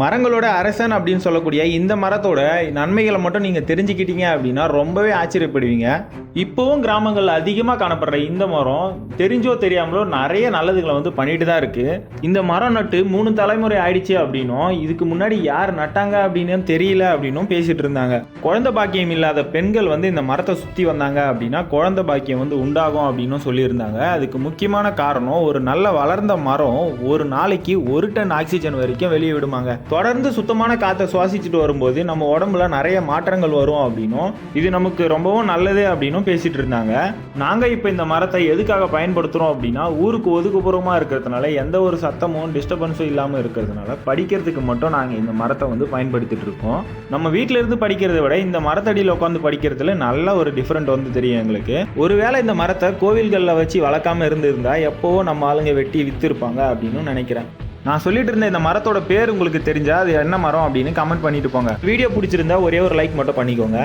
மரங்களோட அரசன் அப்படின்னு சொல்லக்கூடிய இந்த மரத்தோட நன்மைகளை மட்டும் நீங்கள் தெரிஞ்சுக்கிட்டீங்க அப்படின்னா ரொம்பவே ஆச்சரியப்படுவீங்க. இப்போவும் கிராமங்கள் அதிகமாக காணப்படுற இந்த மரம் தெரிஞ்சோ தெரியாமலோ நிறைய நல்லதுகளை வந்து பண்ணிட்டு தான் இருக்கு. இந்த மரம் நட்டு மூணு தலைமுறை ஆயிடுச்சு அப்படின்னும் இதுக்கு முன்னாடி யார் நட்டாங்க அப்படின்னு தெரியல அப்படின்னும் பேசிட்டு இருந்தாங்க. குழந்தை பாக்கியம் இல்லாத பெண்கள் வந்து இந்த மரத்தை சுற்றி வந்தாங்க அப்படின்னா குழந்தை பாக்கியம் வந்து உண்டாகும் அப்படின்னு சொல்லியிருந்தாங்க. அதுக்கு முக்கியமான காரணம் ஒரு நல்ல வளர்ந்த மரம் ஒரு நாளைக்கு ஒரு டன் ஆக்சிஜன் வரைக்கும் வெளியே விடுமாங்க. தொடர்ந்து சுத்தமான காற்றை சுவாசிச்சுட்டு வரும்போது நம்ம உடம்புல நிறைய மாற்றங்கள் வரும் அப்படின்னும் இது நமக்கு ரொம்பவும் நல்லது அப்படின்னும் பேசிட்டு இருந்தாங்க. நாங்கள் இப்போ இந்த மரத்தை எதுக்காக பயன்படுத்துகிறோம் அப்படின்னா ஊருக்கு ஒதுக்குப்புறமாக இருக்கிறதுனால எந்த ஒரு சத்தமும் டிஸ்டர்பன்ஸும் இல்லாமல் இருக்கிறதுனால படிக்கிறதுக்கு மட்டும் நாங்கள் இந்த மரத்தை வந்து பயன்படுத்திட்டு இருக்கோம். நம்ம வீட்டிலிருந்து படிக்கிறத விட இந்த மரத்தடியில் உட்காந்து படிக்கிறதுல நல்ல ஒரு டிஃப்ரெண்ட் வந்து தெரியும் எங்களுக்கு. ஒருவேளை இந்த மரத்தை கோவில்களில் வச்சு வளர்க்காம இருந்திருந்தா எப்போவோ நம்ம ஆளுங்க வெட்டி விற்றுருப்பாங்க அப்படின்னு நினைக்கிறேன். நான் சொல்லிட்டு இருந்த இந்த மரத்தோட பேர் உங்களுக்கு தெரிஞ்சால் அது என்ன மரம் அப்படின்னு கமெண்ட் பண்ணிட்டு போங்க. வீடியோ பிடிச்சிருந்தா ஒரே ஒரு லைக் மட்டும் பண்ணிக்கோங்க.